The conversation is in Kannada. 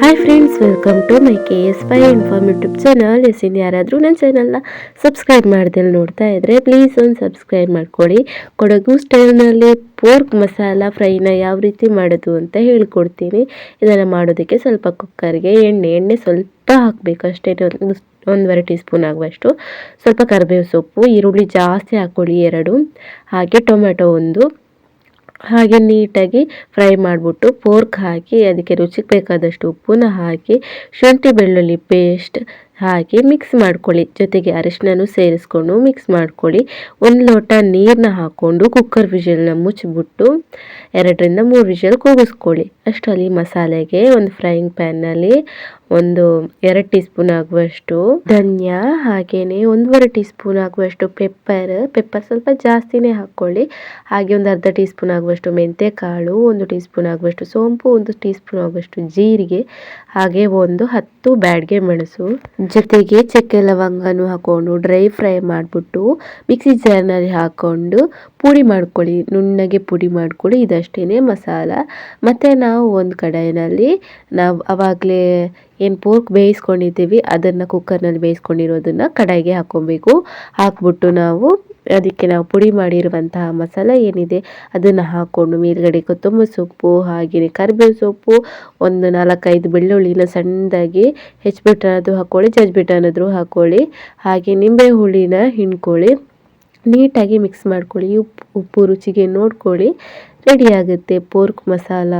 Hi friends welcome to my K S fi inform YouTube channel S ಇನ್ ಯಾರಾದರೂ ನನ್ನ ಚಾನಲ್ನ ಸಬ್ಸ್ಕ್ರೈಬ್ ಮಾಡ್ದಲ್ಲಿ ನೋಡ್ತಾ ಇದ್ದರೆ ಪ್ಲೀಸ್ ಒಂದು ಸಬ್ಸ್ಕ್ರೈಬ್ ಮಾಡ್ಕೊಳ್ಳಿ ಕೊಡಗು ಸ್ಟೈಲ್ನಲ್ಲಿ ಪೋರ್ಕ್ ಮಸಾಲ ಫ್ರೈನ ಯಾವ ರೀತಿ ಮಾಡೋದು ಅಂತ ಹೇಳ್ಕೊಡ್ತೀನಿ. ಇದನ್ನು ಮಾಡೋದಕ್ಕೆ ಸ್ವಲ್ಪ ಕುಕ್ಕರ್ಗೆ ಎಣ್ಣೆ ಎಣ್ಣೆ ಸ್ವಲ್ಪ ಹಾಕಬೇಕು ಅಷ್ಟೇ. ಒಂದು, ಒಂದೂವರೆ ಟೀ ಸ್ಪೂನ್ ಆಗುವಷ್ಟು. ಸ್ವಲ್ಪ ಕರಿಬೇವು ಸೊಪ್ಪು, ಈರುಳ್ಳಿ ಜಾಸ್ತಿ ಹಾಕ್ಕೊಳ್ಳಿ ಎರಡು. ಹಾಗೆ ಟೊಮೆಟೊ ಒಂದು. ಹಾಗೆ ನೀಟಾಗಿ ಫ್ರೈ ಮಾಡಿಬಿಟ್ಟು ಫೋರ್ಕ್ ಹಾಕಿ ಅದಕ್ಕೆ ರುಚಿಗೆ ಬೇಕಾದಷ್ಟು ಉಪ್ಪನ್ನ ಹಾಕಿ ಶುಂಠಿ ಬೆಳ್ಳುಳ್ಳಿ ಪೇಸ್ಟ್ ಹಾಕಿ ಮಿಕ್ಸ್ ಮಾಡ್ಕೊಳ್ಳಿ. ಜೊತೆಗೆ ಅರಿಶಿನೂ ಸೇರಿಸ್ಕೊಂಡು ಮಿಕ್ಸ್ ಮಾಡ್ಕೊಳ್ಳಿ. ಒಂದು ಲೋಟ ನೀರನ್ನ ಹಾಕ್ಕೊಂಡು ಕುಕ್ಕರ್ ವಿಷಲ್ನ ಮುಚ್ಚಿಬಿಟ್ಟು ಎರಡರಿಂದ ಮೂರು ವಿಷಲ್ ಕೂಗಿಸ್ಕೊಳ್ಳಿ. ಅಷ್ಟರಲ್ಲಿ ಮಸಾಲೆಗೆ ಒಂದು ಫ್ರೈಯಿಂಗ್ ಪ್ಯಾನ್ನಲ್ಲಿ ಒಂದು ಎರಡು ಟೀ ಸ್ಪೂನ್ ಆಗುವಷ್ಟು ಧನ್ಯ ಹಾಗೆಯೇ ಒಂದೂವರೆ ಟೀ ಸ್ಪೂನ್ ಆಗುವಷ್ಟು ಪೆಪ್ಪರ್ ಪೆಪ್ಪರ್ ಸ್ವಲ್ಪ ಜಾಸ್ತಿನೇ ಹಾಕ್ಕೊಳ್ಳಿ. ಹಾಗೆ ಒಂದು ಅರ್ಧ ಟೀ ಸ್ಪೂನ್ ಆಗುವಷ್ಟು ಮೆಂತ್ಯ ಕಾಳು ಒಂದು ಟೀ ಸ್ಪೂನ್ ಆಗುವಷ್ಟು ಸೋಂಪು, ಒಂದು ಟೀ ಸ್ಪೂನ್ ಆಗುವಷ್ಟು ಜೀರಿಗೆ, ಹಾಗೆ ಒಂದು ಹತ್ತು ಬ್ಯಾಡ್ಗೆ ಮೆಣಸು. ಜೊತೆಗೆ ಚಕ್ಕೆ ಲವಂಗನೂ ಹಾಕೊಂಡು ಡ್ರೈ ಫ್ರೈ ಮಾಡಿಬಿಟ್ಟು ಮಿಕ್ಸಿ ಜಾರ್ನಲ್ಲಿ ಹಾಕ್ಕೊಂಡು ಪುಡಿ ಮಾಡ್ಕೊಳ್ಳಿ. ನುಣ್ಣಗೆ ಪುಡಿ ಮಾಡ್ಕೊಳ್ಳಿ. ಇದಷ್ಟೇ ಮಸಾಲ. ಮತ್ತು ನಾವು ಒಂದು ಕಡಾಯಿನಲ್ಲಿ ನಾವು ಆವಾಗಲೇ ಏನು ಪೋರ್ಕ್ ಬೇಯಿಸ್ಕೊಂಡಿದ್ದೀವಿ, ಅದನ್ನು ಕುಕ್ಕರ್ನಲ್ಲಿ ಬೇಯಿಸ್ಕೊಂಡಿರೋದನ್ನು ಕಡಾಯಿಗೆ ಹಾಕ್ಕೊಬೇಕು. ಹಾಕ್ಬಿಟ್ಟು ನಾವು ಅದಕ್ಕೆ ನಾವು ಪುಡಿ ಮಾಡಿರುವಂತಹ ಮಸಾಲ ಏನಿದೆ ಅದನ್ನು ಹಾಕ್ಕೊಂಡು ಮೇಲ್ಗಡೆ ಕೊತ್ತಂಬರಿ ಸೊಪ್ಪು ಹಾಗೆಯೇ ಕರಿಬೇವು ಸೊಪ್ಪು ಒಂದು ನಾಲ್ಕೈದು ಬೆಳ್ಳುಳ್ಳಿನ ಸಣ್ಣದಾಗಿ ಹೆಚ್ಚಿಬಿಟ್ಟು ಅನ್ನೋದು ಹಾಕ್ಕೊಳ್ಳಿ ಜಜ್ಬಿಟ್ಟು ಹಾಕ್ಕೊಳ್ಳಿ ಹಾಗೆ ನಿಂಬೆ ಹುಳಿನ ಹಿಂಡ್ಕೊಳ್ಳಿ. ನೀಟಾಗಿ ಮಿಕ್ಸ್ ಮಾಡ್ಕೊಳ್ಳಿ. ಉಪ್ಪು ಉಪ್ಪು ರುಚಿಗೆ ನೋಡ್ಕೊಳ್ಳಿ. ರೆಡಿ ಆಗುತ್ತೆ ಪೋರ್ಕ್ ಮಸಾಲ.